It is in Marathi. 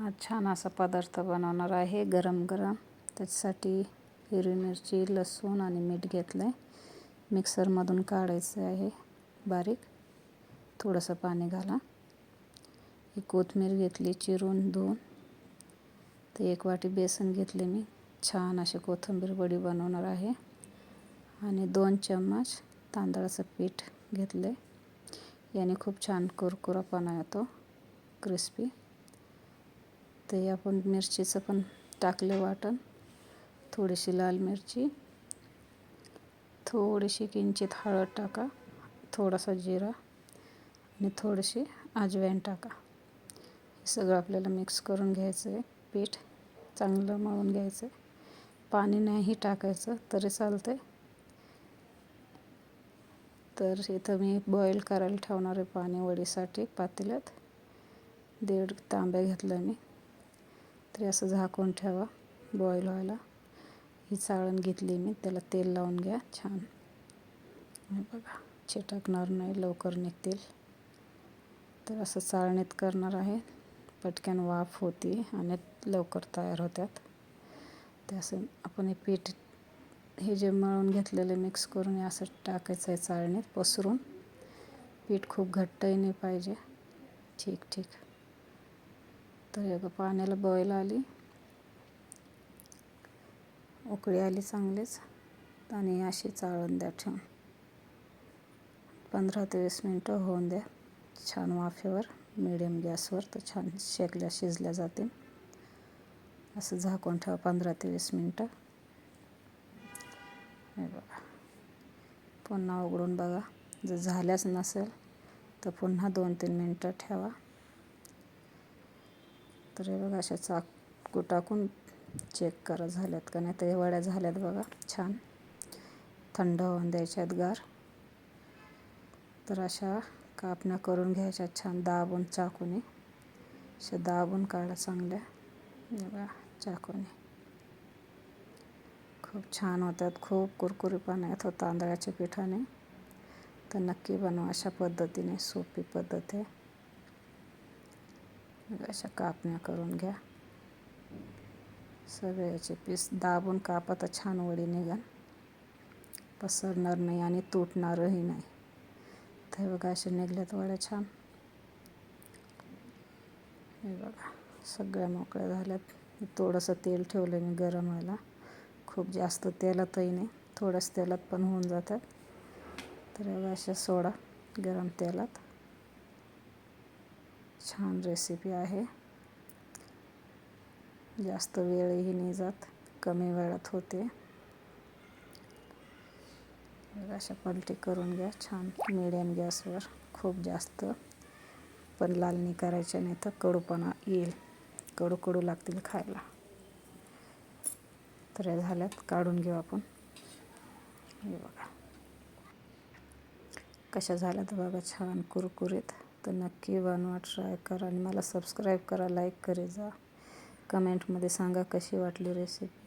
आज छान असा पदार्थ बनवणार आहे गरम गरम. त्याच्यासाठी हिरवी मिरची लसूण आणि मीठ घेतलं आहे मिक्सरमधून काढायचं आहे बारीक. थोडंसं पाणी घाला. ही कोथमीर घेतली चिरून धुवून. ते एक वाटी बेसन घेतले मी. छान अशी कोथिंबीर वडी बनवणार आहे. आणि दोन चम्मच तांदळाचं पीठ घेतलं आहे याने खूप छान कुरकुरापणा येतो. क्रिस्पी. ते आपण मिरचीचं पण टाकले वाटण. थोडीशी लाल मिरची. थोडीशी किंचित हळद टाका. थोडासा जिरा. आणि थोडीशी अजवाईन टाका. हे सगळं आपल्याला मिक्स करून घ्यायचं आहे पीठ चांगलं मळून घ्यायचं आहे पाणी नाही टाकायचं तरी चालतं आहे तर इथं मी बॉईल करायला ठेवणार आहे पाणी वडीसाठी पातेल्यात. दीड तांब्या घेतल्या मी. तरी असं झाकून ठेवा बॉईल व्हायला. ही चाळण घेतली मी त्याला तेल लावून घ्या छान. बघा चिटकणार नाही लवकर निघतील. तर असं चाळणीत करणार आहे. पटकन वाफ होती आणि लवकर तयार होतात ते असं आपण हे पीठ हे जे मळून घेतलेले मिक्स करून असं टाकायचं आहे चाळणीत पसरून. पीठ खूप घट्टही नाही पाहिजे. ठीक ठीक. तर हे पाण्याला बॉईल आली. उकळी आली चांगलीच. आणि अशी चाळून द्या ठेवून. पंधरा ते वीस मिनटं होऊन द्या. छान वाफेवर मिडियम गॅसवर तर छान शेकल्या शिजल्या जातील. असं झाकून ठेवा पंधरा ते वीस मिनटं. हे बघा. पुन्हा उघडून बघा. जर झाल्याच नसेल तर पुन्हा दोन तीन मिनटं ठेवा. तर हे बघा अशा चाकू टाकून चेक करा झाल्यात का नाही? तर वड्या झाल्यात बघा छान. थंड होऊन द्यायच्यात गार. तर अशा कापण्या करून घ्यायच्या छान दाबून चाकूने. अशा दाबून काढा चांगल्या. बघा चाकूने. खूप छान होतात खूप कुरकुरीपणा येतो हो तांदळाच्या पिठाने. तर नक्की बनवा अशा पद्धतीने सोपी पद्धत आहे. अशा कापण्या करून घ्या. सगळ्याचे पीस दाबून कापा तर छान वडी निघा पसरणार नाही आणि तुटणारही नाही. तर बघा असे निघल्यात वड्या छान. हे बघा सगळ्या मोकळ्या झाल्यात. थोडंसं तेल ठेवलं मी गरम व्हायला. खूप जास्त तेलातही नाही थोडंसं तेलात पण होऊन जातात. तर बघा अशा सोडा गरम तेलात. छान रेसिपी आहे. जास्त वेळही नाही जात कमी वेळात होते. अशा पलटी करून घ्या छान मिडियम गॅसवर खूप जास्त. पण लाल नाही करायच्या नाही तर कडूपणा येईल. कडू कडू लागतील खायला. तर या झाल्यात काढून घेऊ आपण. हे बघा. कशा झाल्यात बघा छान कुरकुरीत. तर नक्की बनवा ट्राय करा आणि मला सबस्क्राईब करा लाईक करे जा कमेंटमध्ये सांगा कशी वाटली रेसिपी